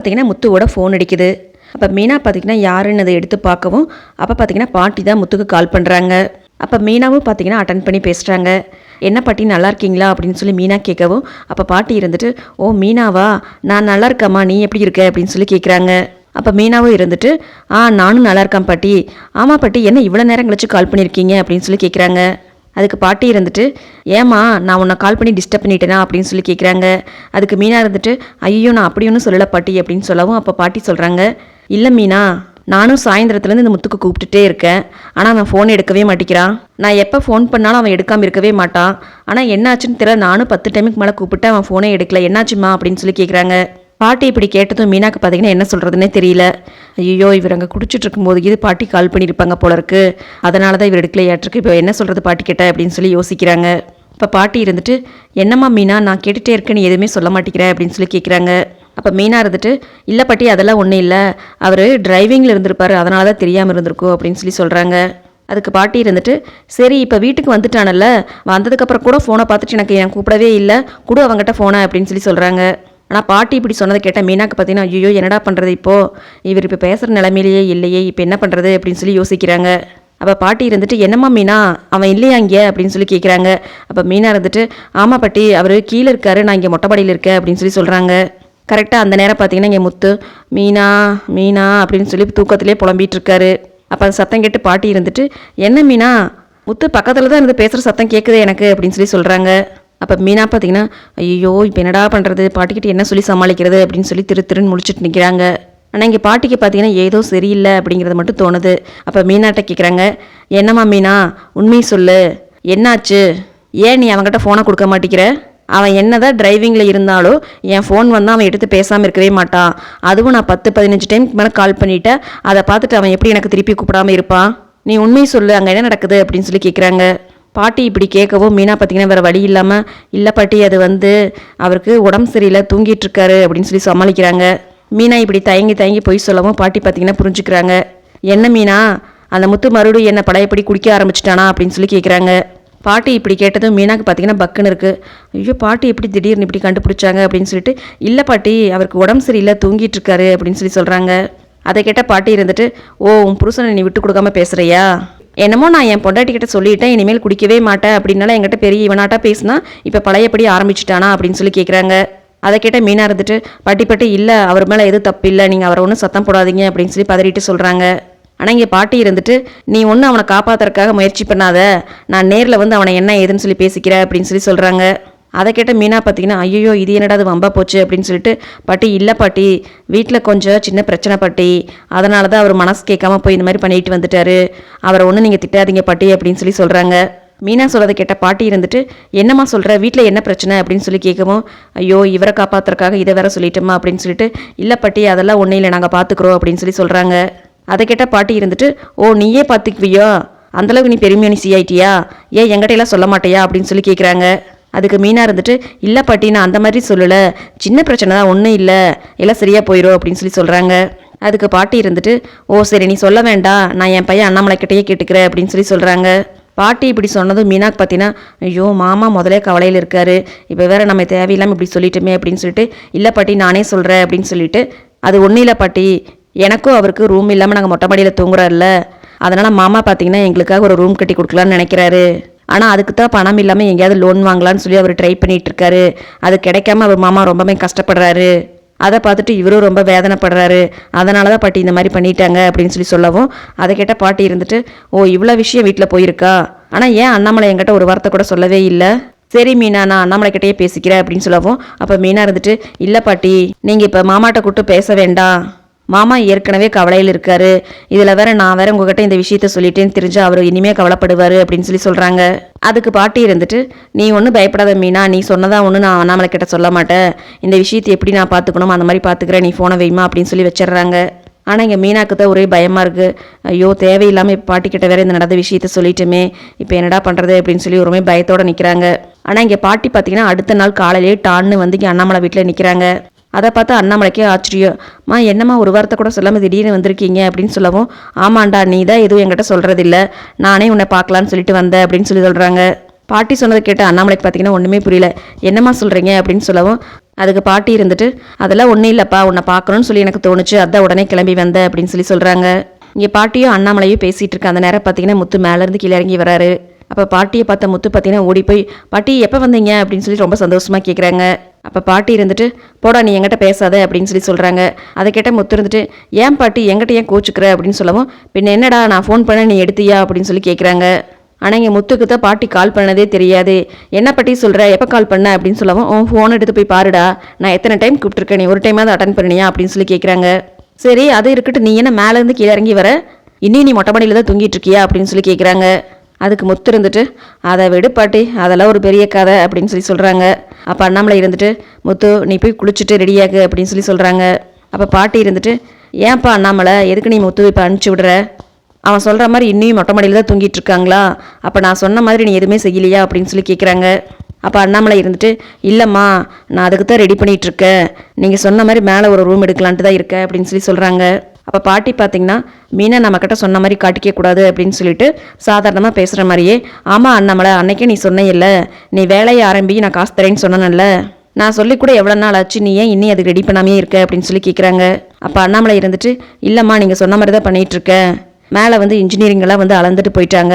பார்த்தீங்கன்னா முத்துவோட ஃபோன் அடிக்குது. அப்போ மீனா பார்த்தீங்கன்னா யாருன்னு அதை எடுத்து பார்க்கவும் அப்போ பார்த்தீங்கன்னா பாட்டி தான் முத்துக்கு கால் பண்ணுறாங்க அப்போ மீனாவும் பார்த்தீங்கன்னா அட்டன் பண்ணி பேசுகிறாங்க என்ன பாட்டி நல்லா இருக்கீங்களா? அப்படின்னு சொல்லி மீனா கேட்கவும் அப்போ பாட்டி இருந்துட்டு ஓ மீனாவா? நான் நல்லா இருக்கம்மா. நீ எப்படி இருக்க? அப்படின்னு சொல்லி கேட்குறாங்க. அப்போ மீனாவும் இருந்துட்டு ஆ நானும் நல்லா இருக்கேன் பாட்டி. ஆமாம் பாட்டி என்ன இவ்வளோ நேரம் கழிச்சு கால் பண்ணியிருக்கீங்க? அப்படின்னு சொல்லி கேட்குறாங்க. அதுக்கு பாட்டி இருந்துட்டு ஏம்மா நான் உன்னை கால் பண்ணி டிஸ்டர்ப் பண்ணிட்டேனா? அப்படின்னு சொல்லி கேட்குறாங்க அதுக்கு மீனா இருந்துட்டு ஐயோ நான் அப்படி ஒன்றும் சொல்லலை பாட்டி அப்படின்னு சொல்லவும் அப்போ பாட்டி சொல்கிறாங்க இல்லை மீனா நானும் சாயந்தரத்துலேருந்து இந்த முத்துக்கு கூப்பிட்டுட்டே இருக்கேன். ஆனால் அவன் ஃபோன் எடுக்கவே மாட்டேங்கிறான் நான் எப்போ ஃபோன் பண்ணாலும் அவன் எடுக்காமல் இருக்கவே மாட்டான். ஆனால் என்னாச்சுன்னு தெரியல நானும் பத்து டைமுக்கு மேலே கூப்பிட்டு அவன் ஃபோனே எடுக்கல. என்னாச்சுமா அப்படின்னு சொல்லி கேட்குறாங்க பாட்டி இப்படி கேட்டதும் மீனாக்கு பார்த்தீங்கன்னா என்ன சொல்கிறதுனே தெரியல. ஐயோ இவர் அங்கே குடிச்சிட்டு இருக்கும்போது இது பாட்டி கால் பண்ணியிருப்பாங்க போல இருக்கு. அதனால தான் இவர் எடுக்கலையாட்டிருக்கு இப்போ என்ன சொல்கிறது பாட்டி கேட்ட அப்படின்னு சொல்லி யோசிக்கிறாங்க. இப்போ பாட்டி இருந்துட்டு என்னம்மா மீனா நான் கேட்டுகிட்டே இருக்கேன்னு எதுவுமே சொல்ல மாட்டேங்கிறேன் அப்படின்னு சொல்லி கேட்குறாங்க அப்போ மீனா இருந்துட்டு இல்லை பாட்டி அதெல்லாம் ஒன்றும் இல்லை. அவர் டிரைவிங்கில் இருந்திருப்பார் அதனால தான் தெரியாமல் இருந்திருக்கும் அப்படின்னு சொல்லி சொல்கிறாங்க அதுக்கு பாட்டி இருந்துட்டு சரி இப்போ வீட்டுக்கு வந்துட்டானல்ல. வந்ததுக்கப்புறம் கூட ஃபோனை பார்த்துட்டு எனக்கு என் கூப்பிடவே இல்லை. கூட அவங்ககிட்ட ஃபோனை அப்படின்னு சொல்லி சொல்கிறாங்க ஆனால் பாட்டி இப்படி சொன்னதை கேட்டால் மீனாக்கு பார்த்தீங்கன்னா ஐயோ என்னடா பண்ணுறது இப்போது இவர் இப்போ பேசுகிற நிலைமையிலேயே இல்லையே இப்போ என்ன பண்ணுறது அப்படின்னு சொல்லி யோசிக்கிறாங்க. அப்போ பாட்டி இருந்துட்டு என்னம்மா மீனா? அவன் இல்லையா இங்கே? அப்படின்னு சொல்லி கேட்குறாங்க அப்போ மீனா இருந்துட்டு ஆமாம் பாட்டி அவர் கீழே இருக்காரு நான் இங்கே மொட்டைப்பாடியில் இருக்கேன் அப்படின்னு சொல்லி சொல்கிறாங்க கரெக்டாக அந்த நேரம் பார்த்தீங்கன்னா இங்கே முத்து மீனா மீனா அப்படின்னு சொல்லி தூக்கத்திலே புலம்பிகிட்டு இருக்காரு. அப்போ அந்த சத்தம் கேட்டு பாட்டி இருந்துட்டு என்ன மீனா? முத்து பக்கத்தில் தான் இருந்து பேசுகிற சத்தம் கேட்குது எனக்கு அப்படின்னு சொல்லி சொல்கிறாங்க அப்போ மீனா பார்த்தீங்கன்னா ஐயோ இப்போ என்னடா பண்ணுறது பாட்டிக்கிட்ட என்ன சொல்லி சமாளிக்கிறது? அப்படின்னு சொல்லி திரு திருன்னு முடிச்சுட்டு நிற்கிறாங்க ஆனால் இங்கே பாட்டிக்கு பார்த்தீங்கன்னா ஏதோ சரியில்லை அப்படிங்கிறது மட்டும் தோணுது. அப்போ மீனாட்ட கேட்குறாங்க என்னம்மா மீனா உண்மையை சொல்லு. என்னாச்சு? ஏன் நீ அவங்ககிட்ட ஃபோனை கொடுக்க மாட்டேங்கிற? அவன் என்னதான் டிரைவிங்கில் இருந்தாலும் என் ஃபோன் வந்து அவன் எடுத்து பேசாமல் இருக்கவே மாட்டான். அதுவும் நான் பத்து பதினஞ்சு டைமுக்கு மேலே கால் பண்ணிவிட்டேன் அதை பார்த்துட்டு அவன் எப்படி எனக்கு திருப்பி கூப்பிடாம இருப்பான்? நீ உண்மையை சொல்லு அங்கே என்ன நடக்குது? அப்படின்னு சொல்லி கேட்குறாங்க பாட்டி இப்படி கேட்கவும் மீனா பார்த்தீங்கன்னா வேறு வழி இல்லாமல் இல்லை பாட்டி அது வந்து அவருக்கு உடம்பு சரியில்லை தூங்கிட்டு இருக்காரு அப்படின்னு சொல்லி சமாளிக்கிறாங்க. மீனா இப்படி தயங்கி தயங்கி போய் சொல்லவும் பாட்டி பார்த்தீங்கன்னா புரிஞ்சுக்கிறாங்க. என்ன மீனா? அந்த முத்து மறுபடியும் என்ன படையப்படி குடிக்க ஆரம்பிச்சிட்டானா? அப்படின்னு சொல்லி கேட்குறாங்க பாட்டி இப்படி கேட்டதும் மீனாக்கு பார்த்தீங்கன்னா பக்குன்னு இருக்குது ஐயோ பாட்டி எப்படி திடீர்னு இப்படி கண்டுபிடிச்சாங்க? அப்படின்னு சொல்லிட்டு இல்லை பாட்டி அவருக்கு உடம்பு சரியில்லை தூங்கிட்டு இருக்காரு அப்படின்னு சொல்லி சொல்கிறாங்க அதை கேட்ட பாட்டி இருந்துட்டு ஓ உன் புருஷனை நீ விட்டு கொடுக்காம பேசுகிறியா என்னமோ நான் என் பொண்டாட்டிக்கிட்ட சொல்லிட்டேன் இனிமேல் குடிக்கவே மாட்டேன் அப்படின்னால என்கிட்ட பெரிய இவனாட்டா பேசினா இப்போ பழையபடி ஆரம்பிச்சிட்டானா அப்படின்னு சொல்லி கேட்குறாங்க அதை கேட்ட மீனா இருந்துட்டு பாட்டி பட்டி இல்லை அவர் மேலே எதுவும் தப்பு இல்லை நீங்கள் அவரை ஒன்றும் சத்தம் போடாதீங்க அப்படின்னு சொல்லி பதறிட்டு சொல்கிறாங்க ஆனால் இங்கே பாட்டி இருந்துட்டு நீ ஒன்றும் அவனை காப்பாற்றுறதுக்காக முயற்சி பண்ணாத நான் நேரில் வந்து அவனை என்ன ஏதுன்னு சொல்லி பேசிக்கிற அப்படின்னு சொல்லி சொல்கிறாங்க அதை கேட்ட மீனா பார்த்தீங்கன்னா ஐயோ இது என்னடா அது வம்பா போச்சு? அப்படின்னு சொல்லிட்டு பாட்டி இல்லை பாட்டி வீட்டில் கொஞ்சம் சின்ன பிரச்சனை பாட்டி அதனால தான் அவர் மனசு கேட்காம போய் இந்த மாதிரி பண்ணிட்டு வந்துட்டாரு. அவரை ஒன்றும் நீங்கள் திட்டாதீங்க பாட்டி அப்படின்னு சொல்லி சொல்கிறாங்க மீனா சொல்கிறத கேட்ட பாட்டி இருந்துட்டு என்னம்மா சொல்கிற வீட்டில் என்ன பிரச்சனை? அப்படின்னு சொல்லி கேட்கவும் ஐயோ இவரை காப்பாத்துறதுக்காக இதை வேற சொல்லிட்டோமா அப்படின்னு சொல்லிட்டு இல்லை பாட்டி அதெல்லாம் ஒன்றும் இல்லை நாங்கள் பார்த்துக்குறோம் அப்படின்னு சொல்லி சொல்கிறாங்க அதை கேட்ட பாட்டி இருந்துட்டு ஓ நீயே பார்த்துக்குவியோ அந்தளவுக்கு நீ பெருமையான நீ ஏன் எங்கிட்ட எல்லாம் சொல்ல மாட்டியா? அப்படின்னு சொல்லி கேட்குறாங்க அதுக்கு மீனா இருந்துட்டு இல்லை பாட்டி நான் அந்த மாதிரி சொல்லலை. சின்ன பிரச்சனை தான் ஒன்றும் இல்லை. எல்லாம் சரியாக போயிடும் அப்படின்னு சொல்லி சொல்கிறாங்க அதுக்கு பாட்டி இருந்துட்டு ஓ சரி நீ சொல்ல வேண்டாம். நான் என் பையன் அண்ணாமலைக்கிட்டேயே கேட்டுக்கிறேன் அப்படின்னு சொல்லி சொல்கிறாங்க பாட்டி இப்படி சொன்னதும் மீனாக்கு பார்த்தீங்கன்னா ஐயோ மாமா முதலே கவலையில் இருக்காரு. இப்போ வேற நம்ம தேவையில்லாமல் இப்படி சொல்லிட்டோமே அப்படின்னு சொல்லிட்டு இல்லை பாட்டி நானே சொல்கிறேன் அப்படின்னு சொல்லிட்டு அது ஒன்றும் இல்லை பாட்டி. எனக்கும் அவருக்கு ரூம் இல்லாமல் நாங்கள் மொட்டை மாடியில் தூங்குறோம்ல அதனால் மாமா பார்த்தீங்கன்னா எங்களுக்காக ஒரு ரூம் கட்டி கொடுக்கலான்னு நினைக்கிறாரு. ஆனால் அதுக்கு தான் பணம் இல்லாமல் எங்கேயாவது லோன் வாங்கலாம்னு சொல்லி அவர் ட்ரை பண்ணிகிட்டு இருக்காரு அது கிடைக்காம அவர் மாமா ரொம்பவே கஷ்டப்படுறாரு. அதை பார்த்துட்டு இவரும் ரொம்ப வேதனைப்படுறாரு. அதனால தான் பாட்டி இந்த மாதிரி பண்ணிட்டாங்க அப்படின்னு சொல்லி சொல்லவும் அதை கேட்ட பாட்டி இருந்துட்டு ஓ இவ்வளோ விஷயம் வீட்டில் போயிருக்கா? ஆனால் ஏன் அண்ணாமலை என்கிட்ட ஒரு வார்த்தை கூட சொல்லவே இல்லை? சரி மீனா நான் அண்ணாமலை கிட்டேயே பேசிக்கிறேன் அப்படின்னு சொல்லவும் அப்போ மீனா இருந்துட்டு இல்லை பாட்டி நீங்கள் இப்போ மாமாட்ட கூப்பிட்டு பேச வேண்டாம். மாமா ஏற்கனவே கவலையில் இருக்காரு. இதில் வேற நான் வேற உங்ககிட்ட இந்த விஷயத்த சொல்லிட்டேன்னு தெரிஞ்சு அவர் இனிமே கவலைப்படுவார் அப்படின்னு சொல்லி சொல்கிறாங்க அதுக்கு பாட்டி இருந்துட்டு நீ ஒன்றும் பயப்படாத மீனா நீ சொன்னதா ஒன்று நான் அண்ணாமலை கிட்ட சொல்ல மாட்டேன். இந்த விஷயத்தை எப்படி நான் பார்த்துக்கணும் அந்த மாதிரி பார்த்துக்கிறேன். நீ ஃபோனை வைமா அப்படின்னு சொல்லி வச்சிடுறாங்க. ஆனால் இங்கே மீனாக்கு தான் ஒரே பயமாக இருக்குது ஐயோ தேவையில்லாமல் இப்போ பாட்டிக்கிட்ட வேற இந்த நடந்த விஷயத்த சொல்லிட்டுமே. இப்போ என்னடா பண்ணுறது அப்படின்னு சொல்லி ஒருமே பயத்தோடு நிற்கிறாங்க ஆனால் இங்கே பாட்டி பார்த்தீங்கன்னா அடுத்த நாள் காலையிலே டான்னு வந்து இங்கே அண்ணாமலை வீட்டில் நிற்கிறாங்க அதை பார்த்து அண்ணாமலைக்கே ஆச்சரியம்மா என்னம்மா ஒரு வார்த்தை கூட சொல்லாமல் திடீர்னு வந்திருக்கீங்க? அப்படின்னு சொல்லவும் ஆமாண்டா நீ தான் எதுவும் என்கிட்ட சொல்கிறதில்ல நானே உன்னை பார்க்கலான்னு சொல்லிட்டு வந்தேன் அப்படின்னு சொல்லி சொல்கிறாங்க பாட்டி சொன்னதை கேட்ட அண்ணாமலைக்கு பார்த்தீங்கன்னா ஒன்றுமே புரியல. என்னம்மா சொல்கிறீங்க அப்படின்னு சொல்லவும் அதுக்கு பாட்டி இருந்துட்டு அதெல்லாம் ஒன்றும் இல்லைப்பா உன்னை பார்க்கணும்னு சொல்லி எனக்கு தோணுச்சு. அதான் உடனே கிளம்பி வந்த அப்படின்னு சொல்லி சொல்கிறாங்க இங்கே பாட்டியும் அண்ணாமலையும் பேசிகிட்டு இருக்க அந்த நேரம் பார்த்தீங்கன்னா முத்து மேலேருந்து கீழே இறங்கி வராரு. அப்போ பாட்டியை பார்த்த முத்து பார்த்தீங்கன்னா ஓடி போய் பாட்டி எப்போ வந்தீங்க? அப்படின்னு சொல்லி ரொம்ப சந்தோஷமாக கேட்குறாங்க அப்போ பாட்டி இருந்துட்டு போடா நீ எங்கிட்ட பேசாத அப்படின்னு சொல்லி சொல்கிறாங்க அதை கேட்ட முத்து இருந்துட்டு ஏன் பாட்டி என்கிட்ட ஏன் கோச்சுக்கிற? அப்படின்னு சொல்லவும் பின்ன என்னடா நான் ஃபோன் பண்ண நீ எடுத்தியா? அப்படின்னு சொல்லி கேட்குறாங்க ஆனால் இங்கே முத்துக்கு தான் பாட்டி கால் பண்ணதே தெரியாது. என்ன பாட்டி சொல்கிற எப்போ கால் பண்ண? அப்படின்னு சொல்லவும் உன் ஃபோன் எடுத்து போய் பாருடா. நான் எத்தனை டைம் கூப்பிட்டுருக்கேன். நீ ஒரு டைமாவது அட்டன் பண்ணியா அப்படின்னு சொல்லி கேட்குறாங்க சரி அது இருக்கட்டும். நீ என்ன மேலேருந்து கீழே இறங்கி வர? இன்னும் நீ மொட்டை மாடியில் தான் தூங்கிட்டு இருக்கியா? அப்படின்னு சொல்லி கேட்குறாங்க அதுக்கு முத்து இருந்துட்டு அதை விடு பாட்டி அதெல்லாம் ஒரு பெரிய கதை அப்படின்னு சொல்லி சொல்கிறாங்க அப்போ அண்ணாமலை இருந்துட்டு முத்து நீ போய் குளிச்சுட்டு ரெடியாகு அப்படின்னு சொல்லி சொல்கிறாங்க அப்போ பாட்டி இருந்துட்டு ஏன்ப்பா அண்ணாமலை எதுக்கு நீ முத்து இப்போ அனுப்பிச்சி விடுற? அவன் சொல்கிற மாதிரி இன்னும் மொட்டை மாடியில் தான் தூங்கிட்டு இருக்காங்களா? அப்போ நான் சொன்ன மாதிரி நீ எதுவுமே செய்யலையா? அப்படின்னு சொல்லி கேட்குறாங்க அப்போ அண்ணாமலை இருந்துட்டு இல்லைம்மா நான் அதுக்கு தான் ரெடி பண்ணிகிட்ருக்கேன் நீங்கள் சொன்ன மாதிரி மேலே ஒரு ரூம் எடுக்கலான்ட்டு தான் இருக்கேன் அப்படின்னு சொல்லி சொல்கிறாங்க அப்போ பாட்டி பார்த்தீங்கன்னா மீனா நம்மக்கிட்ட சொன்ன மாதிரி காட்டிக்க கூடாது அப்படின்னு சொல்லிட்டு சாதாரணமாக பேசுகிற மாதிரியே ஆமாம் அண்ணாமலை அன்னைக்கே நீ சொன்னையில்ல நீ வேலையை ஆரம்பி நான் காசு தரேன்னு சொன்னேன்ல நான் சொல்லி கூட எவ்வளோ நாள் ஆச்சு நீ ஏன் இன்னும் அதுக்கு ரெடி பண்ணாமே இருக்க? அப்படின்னு சொல்லி கேட்குறாங்க அப்போ அண்ணாமலை இருந்துட்டு இல்லைம்மா நீங்கள் சொன்ன மாதிரி தான் பண்ணிகிட்ருக்கேன் மேலே வந்து இன்ஜினியரிங்கெல்லாம் வந்து அளந்துட்டு போயிட்டாங்க.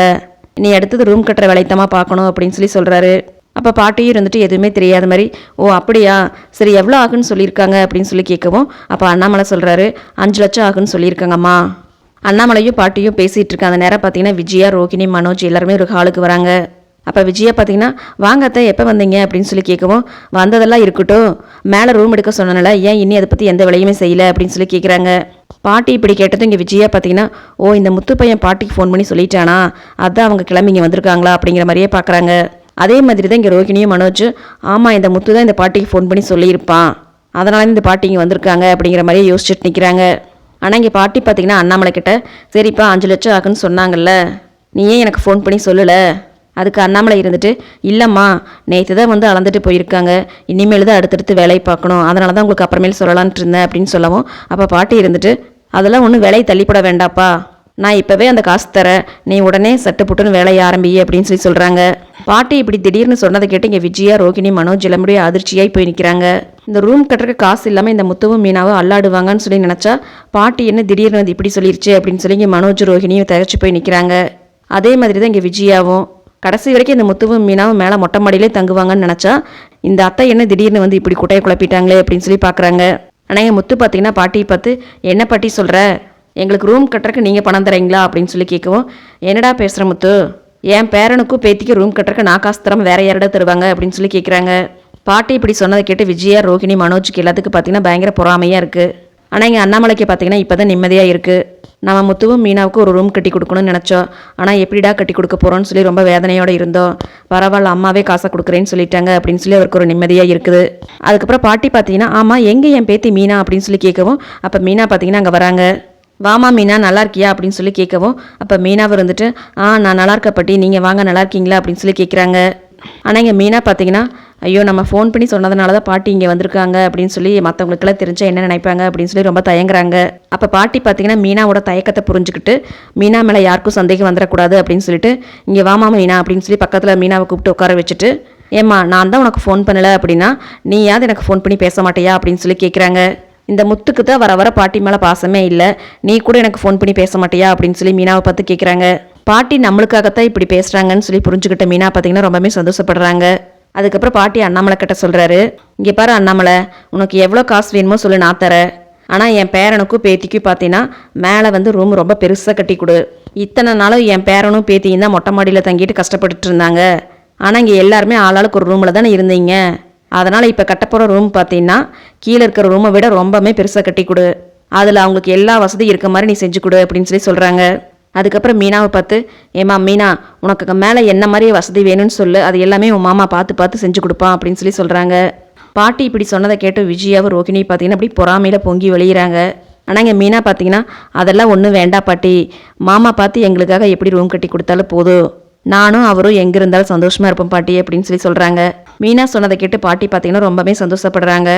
நீ அடுத்தது ரூம் கட்டுற வேலைத்தமாக பார்க்கணும் அப்படின்னு சொல்லி சொல்கிறாரு அப்போ பாட்டியும் இருந்துட்டு எதுவுமே தெரியாத மாதிரி ஓ அப்படியா? சரி எவ்வளோ ஆகுன்னு சொல்லியிருக்காங்க? அப்படின்னு சொல்லி கேட்கவும் அப்போ அண்ணாமலை சொல்கிறாரு அஞ்சு லட்சம் ஆகுன்னு சொல்லியிருக்காங்கம்மா அண்ணாமலையும் பாட்டியும் பேசிகிட்டு இருக்க அந்த நேரம் பார்த்தீங்கன்னா விஜயா ரோகிணி மனோஜ் எல்லாருமே ஒரு ஹாலுக்கு வராங்க. அப்போ விஜயா பார்த்தீங்கன்னா வாங்கத்த எப்போ வந்தீங்க? அப்படின்னு சொல்லி கேட்கவும் வந்ததெல்லாம் இருக்கட்டும். மேலே ரூம் எடுக்க சொன்னனால ஏன் இனி அதை பற்றி எந்த வேலையுமே செய்யலை? அப்படின்னு சொல்லி கேட்குறாங்க பாட்டி இப்படி கேட்டதும் இங்கே விஜயா பார்த்தீங்கன்னா ஓ இந்த முத்து பையன் பாட்டிக்கு ஃபோன் பண்ணி சொல்லிட்டானா? அதான் அவங்க கிளம்பிங்க வந்திருக்காங்களா? அப்படிங்கிற மாதிரியே பார்க்குறாங்க அதே மாதிரி தான் இங்கே ரோஹிணியும் மனோஜ் ஆமாம் இந்த முத்து தான் இந்த பாட்டிக்கு ஃபோன் பண்ணி சொல்லியிருப்பான். அதனால இந்த பாட்டி இங்கே வந்திருக்காங்க அப்படிங்கிற மாதிரியே யோசிச்சுட்டு நிற்கிறாங்க ஆனால் இங்கே பாட்டி பார்த்தீங்கன்னா அண்ணாமலை கிட்ட சரிப்பா அஞ்சு லட்சம் ஆகுன்னு சொன்னாங்கல்ல நீ ஏன் எனக்கு ஃபோன் பண்ணி சொல்லலை? அதுக்கு அண்ணாமலை இருந்துட்டு இல்லைம்மா நேற்று தான் வந்து அளந்துட்டு போயிருக்காங்க. இனிமேல் தான் அடுத்தடுத்து வேலையை பார்க்கணும். அதனால தான் உங்களுக்கு அப்புறமேல் சொல்லலான்ட்டு இருந்தேன் அப்படின்னு சொல்லவும் அப்போ பாட்டி இருந்துட்டு அதெல்லாம் ஒன்றும் வேலையை தள்ளிப்பட வேண்டாப்பா. நான் இப்போவே அந்த காசு தரேன். நீ உடனே சட்டு புட்டுன்னு வேலையை ஆரம்பி அப்படின்னு சொல்லி சொல்கிறாங்க பாட்டி இப்படி திடீர்னு சொன்னதை கேட்டு இங்கே விஜயா ரோகிணி மனோஜ் எல்லாமே அதிர்ச்சியாகி போய் நிற்கிறாங்க இந்த ரூம் கட்டுறதுக்கு காசு இல்லாமல் இந்த முத்துவும் மீனாவும் அல்லாடுவாங்கன்னு சொல்லி நினச்சா பாட்டி என்ன திடீர்னு வந்து இப்படி சொல்லிருச்சு அப்படின்னு சொல்லி இங்கே மனோஜ் ரோகிணியும் தகச்சு போய் நிற்கிறாங்க அதே மாதிரி தான் இங்கே விஜயாவும். கடைசி வரைக்கும் இந்த முத்துவும் மீனாவும் மேலே மொட்டை மாடியிலே தங்குவாங்கன்னு நினச்சா இந்த அத்தை என்ன திடீர்னு வந்து இப்படி குட்டையை குழப்பிட்டாங்களே அப்படின்னு சொல்லி பார்க்குறாங்க ஆனால் என் முத்து பார்த்தீங்கன்னா பாட்டியை பார்த்து என்ன பாட்டி சொல்கிற எங்களுக்கு ரூம் கட்டுறக்கு நீங்கள் பணம் தரீங்களா? அப்படின்னு சொல்லி கேட்கவும் என்னடா பேசுகிற முத்து? என் பேரனுக்கும் பேத்திக்கு ரூம் கட்டுறக்கு நான் காசு தராம வேற யாரிட தருவாங்க அப்படின்னு சொல்லி கேட்குறாங்க பாட்டி இப்படி சொன்னதை கேட்டு விஜயா ரோகிணி மனோஜுக்கு எல்லாத்துக்கும் பார்த்தீங்கன்னா பயங்கர பொறாமையாக இருக்குது ஆனால் எங்கள் அண்ணாமலைக்கு பார்த்தீங்கன்னா இப்போ தான் நிம்மதியாக இருக்குது நம்ம முத்துவும் மீனாவுக்கு ஒரு ரூம் கட்டி கொடுக்கணும்னு நினச்சோம். ஆனால் எப்படிடா கட்டி கொடுக்க போகிறோன்னு சொல்லி ரொம்ப வேதனையோடு இருந்தோம். பரவாயில்ல அம்மாவே காசை கொடுக்குறேன்னு சொல்லிட்டாங்க அப்படின்னு சொல்லி அவருக்கு ஒரு நிம்மதியாக இருக்குது. அதுக்கப்புறம் பாட்டி பார்த்தீங்கன்னா ஆமாம் எங்கே என் பேத்தி மீனா அப்படின்னு சொல்லி கேட்கவும் அப்போ மீனா பார்த்தீங்கன்னா அங்கே வராங்க. வாமா மீனா நல்லா இருக்கியா? அப்படின்னு சொல்லி கேட்கவும் அப்போ மீனாவை வந்துட்டு ஆ நான் நல்லா இருக்கப்பட்டி நீங்கள் வாங்க நல்லா இருக்கீங்களா? அப்படின்னு சொல்லி கேட்குறாங்க. ஆனால் இங்கே மீனா பார்த்தீங்கன்னா ஐயோ நம்ம ஃபோன் பண்ணி சொன்னதுனால தான் பாட்டி இங்கே வந்திருக்காங்க அப்படின்னு சொல்லி மற்றவங்களுக்கெல்லாம் தெரிஞ்சால் என்ன நினைப்பாங்க அப்படின்னு சொல்லி ரொம்ப தயங்குறாங்க. அப்போ பாட்டி பார்த்தீங்கன்னா மீனாவோட தயக்கத்தை புரிஞ்சுக்கிட்டு மீனா மேலே யாருக்கும் சந்தேகம் வந்துடக்கூடாது அப்படின்னு சொல்லிட்டு இங்கே வாமா மீனா அப்படின்னு சொல்லி பக்கத்தில் மீனாவை கூப்பிட்டு உட்கார வச்சுட்டு ஏம்மா நான் தான் உனக்கு ஃபோன் பண்ணலை அப்படின்னா நீயாவது எனக்கு ஃபோன் பண்ணி பேச மாட்டியா? அப்படின்னு சொல்லி கேட்குறாங்க. இந்த முத்துக்கு தான் வர வர பாட்டி மேலே பாசமே இல்லை. நீ கூட எனக்கு ஃபோன் பண்ணி பேச மாட்டியா? அப்படின்னு சொல்லி மீனாவை பார்த்து கேட்குறாங்க பாட்டி நம்மளுக்காகத்தான் இப்படி பேசுகிறாங்கன்னு சொல்லி புரிஞ்சுக்கிட்ட மீனா பார்த்தீங்கன்னா ரொம்பவே சந்தோஷப்படுறாங்க. அதுக்கப்புறம் பாட்டி அண்ணாமலை கிட்ட சொல்கிறாரு இங்கே பாரு அண்ணாமலை உனக்கு எவ்வளோ காசு வேணுமோ சொல்லி நான் தரேன். ஆனால் என் பேரனுக்கும் பேத்திக்கும் பார்த்தீங்கன்னா மேலே வந்து ரூம் ரொம்ப பெருசாக கட்டி கொடு. இத்தனை நாளும் என் பேரனும் பேத்தியும் தான் மொட்டை மாடியில் தங்கிட்டு கஷ்டப்பட்டுட்டு இருந்தாங்க. ஆனால் இங்கே எல்லாருமே ஆளாளுக்கு ஒரு ரூமில் தானே இருந்தீங்க. அதனால் இப்போ கட்டப்போகிற ரூம் பார்த்தீங்கன்னா கீழே இருக்கிற ரூமை விட ரொம்பவுமே பெருசாக கட்டி கொடு. அதில் அவங்களுக்கு எல்லா வசதியும் இருக்க மாதிரி நீ செஞ்சு கொடு அப்படின்னு சொல்லி சொல்கிறாங்க அதுக்கப்புறம் மீனாவை பார்த்து ஏமா மீனா உனக்கு மேலே என்ன மாதிரி வசதி வேணும்னு சொல்லு. அது எல்லாமே உன் மாமா பார்த்து பார்த்து செஞ்சு கொடுப்பான் அப்படின்னு சொல்லி சொல்கிறாங்க பாட்டி இப்படி சொன்னதை கேட்டு விஜயாவும் ரோகிணி பார்த்தீங்கன்னா அப்படி பொறாமையில் பொங்கி வெளியிறாங்க. ஆனால் இங்கே மீனா பார்த்தீங்கன்னா அதெல்லாம் ஒன்றும் வேண்டாம் பாட்டி. மாமா பார்த்து எங்களுக்காக எப்படி ரூம் கட்டி கொடுத்தாலும் போதும். நானும் அவரும் எங்கே இருந்தாலும் சந்தோஷமாக இருப்போம் பாட்டி அப்படின்னு சொல்லி சொல்கிறாங்க மீனா சொன்னதை கேட்டு பாட்டி பார்த்தீங்கன்னா ரொம்பவே சந்தோஷப்படுறாங்க.